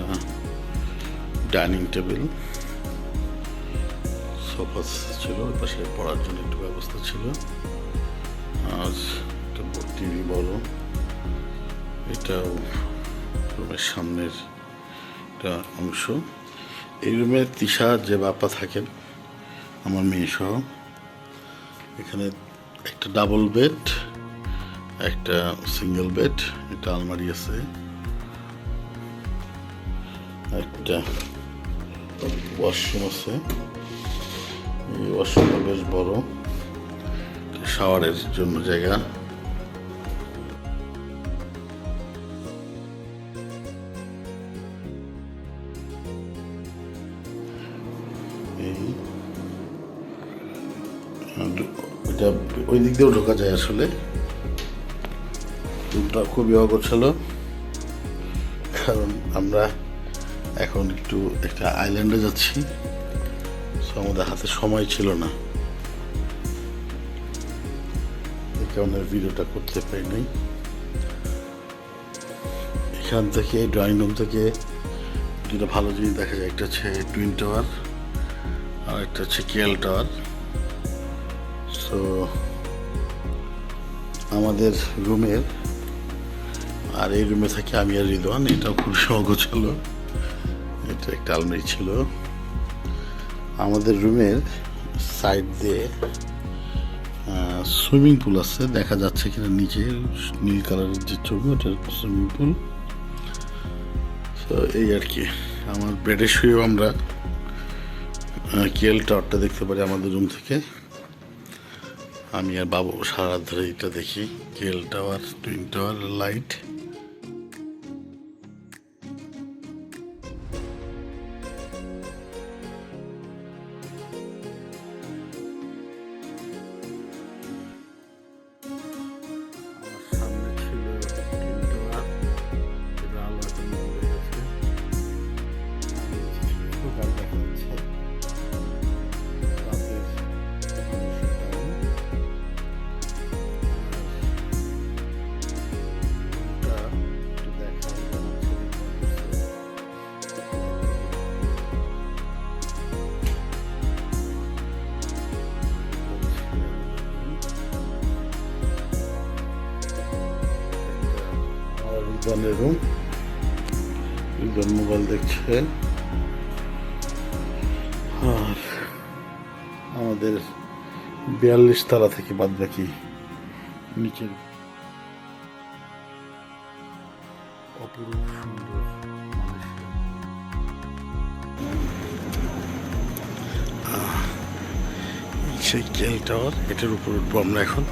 একটা dining table. Sofa ছিল পাশে পড়ার জন্য একটু ব্যবস্থা ছিল। আর একটা টিভি বড় এটাও রুমের সামনের একটা অংশ। এই রুমে তিশা, যে বাপ্পা থাকেন, আমার মেয়ে সহ, এখানে একটা ডাবল বেড একটা সিঙ্গেল বেড একটা আলমারি আছে। একটা ওয়াশরুম আছে। এই ওয়াশরুমটা বেশ বড়। শাওয়ারের জন্য জায়গা। এটা ওই দিক দিয়েও ঢোকা যায় আসলে। রুমটা খুবই অগোছালো। কারণ আমরা এখন একটু একটা আইল্যান্ডে যাচ্ছি। সো আমাদের হাতে সময় ছিল না। এই কারণে ভিডিওটা করতে পারি নাই এখান থেকে ড্রয়িং রুম থেকে দুটো ভালো জিনিস দেখা যায়। একটা হচ্ছে টুইন টাওয়ার আর একটা হচ্ছে কেএল টাওয়ার সো আমাদের রুমের আর এই রুমে থাকি আমি আর রিদওয়ান, এটাও খুব সহজ ছিল এটা একটা আলমারি ছিল। আমাদের রুমের সাইড দিয়ে সুইমিং পুল আছে, দেখা যাচ্ছে কিনা নিচে, নীল কালারের যে ছবি, ওটা সুইমিং পুল। তো এই আর কি, আমার বেডে শুয়েও আমরা কেএল টাওয়ারটা দেখতে পারি আমাদের রুম থেকে। আমি আর বাবু সারা ধরে এটা দেখি KL tower, twin tower, light. রিজনের room mobile দেখছে। আর আমাদের বিয়াল্লিশ তালা থেকে বাদ বাকি নিচে অপরূপ সুন্দর সেই কেল টাওয়ার এটার উপর উঠবো আমরা এখন।